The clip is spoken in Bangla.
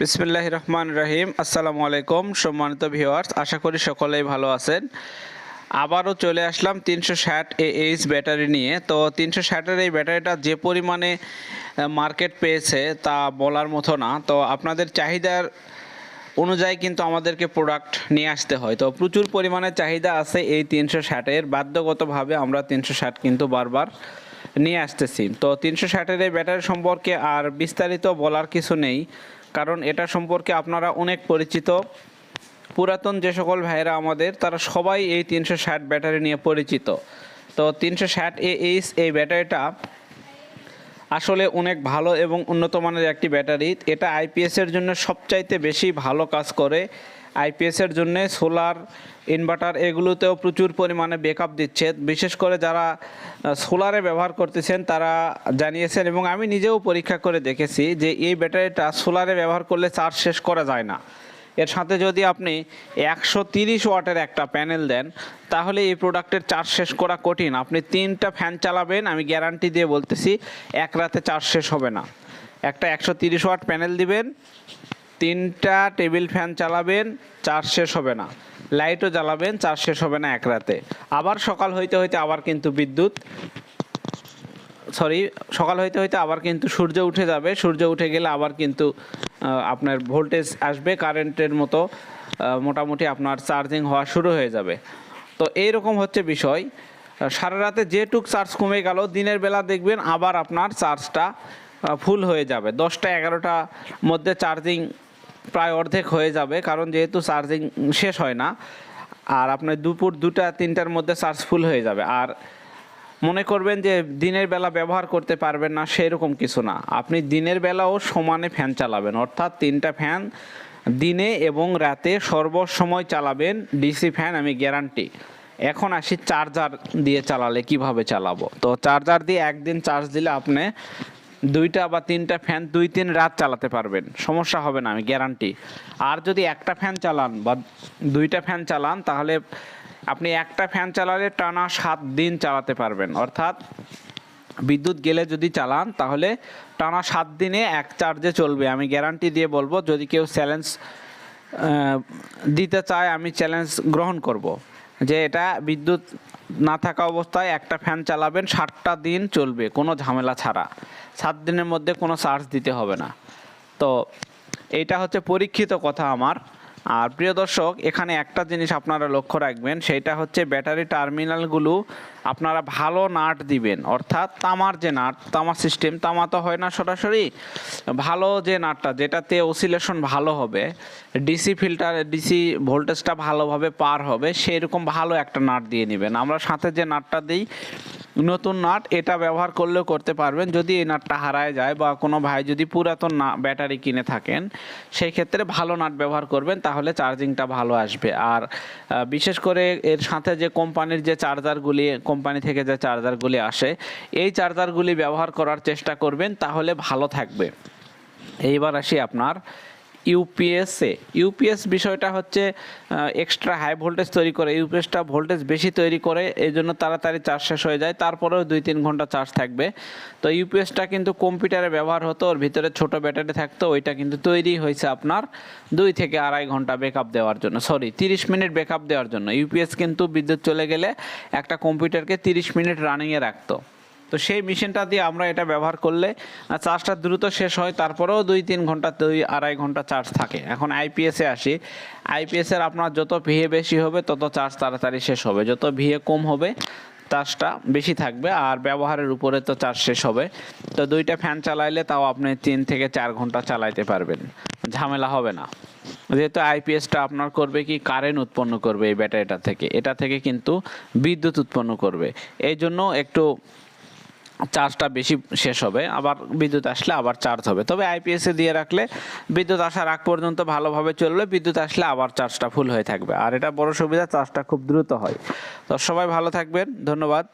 বিসমিল্লাহ রহমান রহিম। আসসালামু আলাইকুম, সম্মানিত ভিওয়ার্স আশা করি সকলেই ভালো আছেন। আবারও চলে আসলাম তিনশো ষাট এইচ ব্যাটারি নিয়ে। তো তিনশো ষাটের এই ব্যাটারিটা যে পরিমাণে মার্কেট পেয়েছে তা বলার মতো না। তো আপনাদের চাহিদার অনুযায়ী কিন্তু আমাদেরকে প্রোডাক্ট নিয়ে আসতে হয়। তো প্রচুর পরিমাণে চাহিদা আছে এই তিনশো ষাটের। বাধ্যগতভাবে আমরা তিনশো ষাট কিন্তু বারবার নিয়ে আসতেছি। তো তিনশো ষাটের এই ব্যাটারি সম্পর্কে আর বিস্তারিত বলার কিছু নেই। কারণ এটা সম্পর্কে আপনারা অনেক পরিচিত। পুরাতন যে সকল ভাইয়েরা আমাদের, তারা সবাই এই তিনশো ষাট ব্যাটারি নিয়ে পরিচিত। তো তিনশো ষাট এ এইচ এই ব্যাটারিটা আসলে অনেক ভালো এবং উন্নত মানের একটি ব্যাটারি। এটা আইপিএসের জন্য সবচাইতে বেশি ভালো কাজ করে। আইপিএসের জন্য সোলার ইনভার্টার এগুলোতেও প্রচুর পরিমাণে ব্যাকআপ দিচ্ছে। বিশেষ করে যারা সোলারে ব্যবহার করতেছেন তারা জানিয়েছেন এবং আমি নিজেও পরীক্ষা করে দেখেছি যে এই ব্যাটারিটা সোলারে ব্যবহার করলে চার্জ শেষ করা যায় না। এর সাথে যদি আপনি একশো তিরিশ ওয়াটের একটা প্যানেল দেন, তাহলে এই প্রোডাক্টের চার্জ শেষ করা কঠিন। আপনি তিনটা ফ্যান চালাবেন, আমি গ্যারান্টি দিয়ে বলতেছি, এক রাতে চার্জ শেষ হবে না। একটা একশো তিরিশ ওয়াট প্যানেল দিবেন, তিনটা টেবিল ফ্যান চালাবেন, চার্জ শেষ হবে না। লাইটও জ্বালাবেন, চার্জ শেষ হবে না এক রাতে। আবার সকাল হইতে হইতে আবার কিন্তু বিদ্যুৎ। সরি, সকাল হইতে হইতে আবার কিন্তু সূর্য উঠে যাবে। সূর্য উঠে গেলে আবার কিন্তু আপনার ভোল্টেজ আসবে, কারেন্টের মতো মোটামুটি আপনার চার্জিং হওয়া শুরু হয়ে যাবে। তো এইরকম হচ্ছে বিষয়। সারা রাতে যেটুক চার্জ কমে গেল, দিনের বেলা দেখবেন আবার আপনার চার্জটা ফুল হয়ে যাবে। দশটা এগারোটা মধ্যে চার্জিং প্রায় অর্ধেক হয়ে যাবে, কারণ যেহেতু চার্জিং শেষ হয় না, আর আপনার দুপুর দুটা তিনটার মধ্যে চার্জ ফুল হয়ে যাবে। আর মনে করবেন যে দিনের বেলা ব্যবহার করতে পারবেন না, সেরকম কিছু না। আপনি দিনের বেলাও সমানে ফ্যান চালাবেন, অর্থাৎ তিনটা ফ্যান দিনে এবং রাতে সর্বসময় চালাবেন, ডিসি ফ্যান আমি গ্যারান্টি। এখন আসি চার্জার দিয়ে চালালে কীভাবে চালাবো? তো চার্জার দিয়ে একদিন চার্জ দিলে আপনি দুইটা বা তিনটা ফ্যান দুই তিন রাত চালাতে পারবেন, সমস্যা হবে না, আমি গ্যারান্টি। আর যদি একটা ফ্যান চালান বা দুইটা ফ্যান চালান, তাহলে আপনি একটা ফ্যান চালালে টানা সাত দিন চালাতে পারবেন। অর্থাৎ বিদ্যুৎ গেলে যদি চালান, তাহলে টানা সাত দিনে এক চার্জে চলবে। আমি গ্যারান্টি দিয়ে বলব, যদি কেউ চ্যালেঞ্জ দিতে চায়, আমি চ্যালেঞ্জ গ্রহণ করব। যে এটা বিদ্যুৎ না থাকা অবস্থায় একটা ফ্যান চালাবেন ষাটটা দিন চলবে, কোনো ঝামেলা ছাড়া। সাত দিনের মধ্যে কোনো চার্জ দিতে হবে না। তো এইটা হচ্ছে পরীক্ষিত কথা আমার। আর প্রিয় দর্শক, এখানে একটা জিনিস আপনারা লক্ষ্য রাখবেন, সেটা হচ্ছে ব্যাটারি টার্মিনালগুলো আপনারা ভালো নাট দিবেন। অর্থাৎ তামার যে নাট তামা সিস্টেম, তামা তো হয় না সরাসরি, ভালো যে নাটটা, যেটাতে অসিলেশন ভালো হবে ডিসি ফিল্টার ডিসি ভোল্টেজটা ভালোভাবে পার হবে, সেরকম ভালো একটা নাট দিয়ে নেবেন। আমরা সাথে যে নাটটা দিই নতুন নাট এটা ব্যবহার করলেও করতে পারবেন। যদি এই নাটটা হারায় যায় বা কোনো ভাই যদি পুরাতন না, ব্যাটারি কিনে থাকেন, সেই ক্ষেত্রে ভালো নাট ব্যবহার করবেন, তাহলে চার্জিংটা ভালো আসবে। আর বিশেষ করে এর সাথে যে কোম্পানির যে চার্জারগুলি, কোম্পানি থেকে যে চার্জারগুলি আসে, এই চার্জারগুলি ব্যবহার করার চেষ্টা করবেন, তাহলে ভালো থাকবে। এইবার আসি আপনার ইউপিএসে ইউপিএস বিষয়টা হচ্ছে এক্সট্রা হাই ভোল্টেজ তৈরি করে। ইউপিএসটা ভোল্টেজ বেশি তৈরি করে এই জন্য তাড়াতাড়ি চার্জ শেষ হয়ে যায়। তারপরেও দুই তিন ঘণ্টা চার্জ থাকবে। তো ইউপিএসটা কিন্তু কম্পিউটারে ব্যবহার হতো, ওর ভিতরে ছোট ব্যাটারি থাকতো, ওইটা কিন্তু তৈরি হয়েছে আপনার দুই থেকে আড়াই ঘণ্টা ব্যাকআপ দেওয়ার জন্য। সরি তিরিশ মিনিট ব্যাকআপ দেওয়ার জন্য। ইউপিএস কিন্তু বিদ্যুৎ চলে গেলে একটা কম্পিউটারকে তিরিশ মিনিট রানিংয়ে রাখতো। তো সেই মেশিনটা দিয়ে আমরা এটা ব্যবহার করলে চার্জটা দ্রুত শেষ হয়, তারপরেও দুই তিন ঘণ্টা, দুই আড়াই ঘণ্টা চার্জ থাকে। এখন আইপিএসে আসি আইপিএসের আপনার যত ভিএ বেশি হবে, তত চার্জ তাড়াতাড়ি শেষ হবে। যত ভিএ কম হবে চার্জটা বেশি থাকবে, আর ব্যবহারের উপরে তো চার্জ শেষ হবে। তো দুইটা ফ্যান চালাইলে তাও আপনি তিন থেকে চার ঘণ্টা চালাইতে পারবেন। ঝামেলা হবে না। যেহেতু আইপিএসটা আপনার করবে কি কারেন্ট উৎপন্ন করবে এই ব্যাটারিটা থেকে। এটা থেকে কিন্তু বিদ্যুৎ উৎপন্ন করবে। এই জন্য একটু চার্জটা বেশি শেষ হবে, আবার বিদ্যুৎ আসলে আবার চার্জ হবে। তবে আইপিএসে দিয়ে রাখলে বিদ্যুৎ আসার আগ পর্যন্ত ভালোভাবে চললে বিদ্যুৎ আসলে আবার চার্জটা ফুল হয়ে থাকবে। আর এটা বড় সুবিধা, চার্জটা খুব দ্রুত হয়। তো সবাই ভালো থাকবেন, ধন্যবাদ।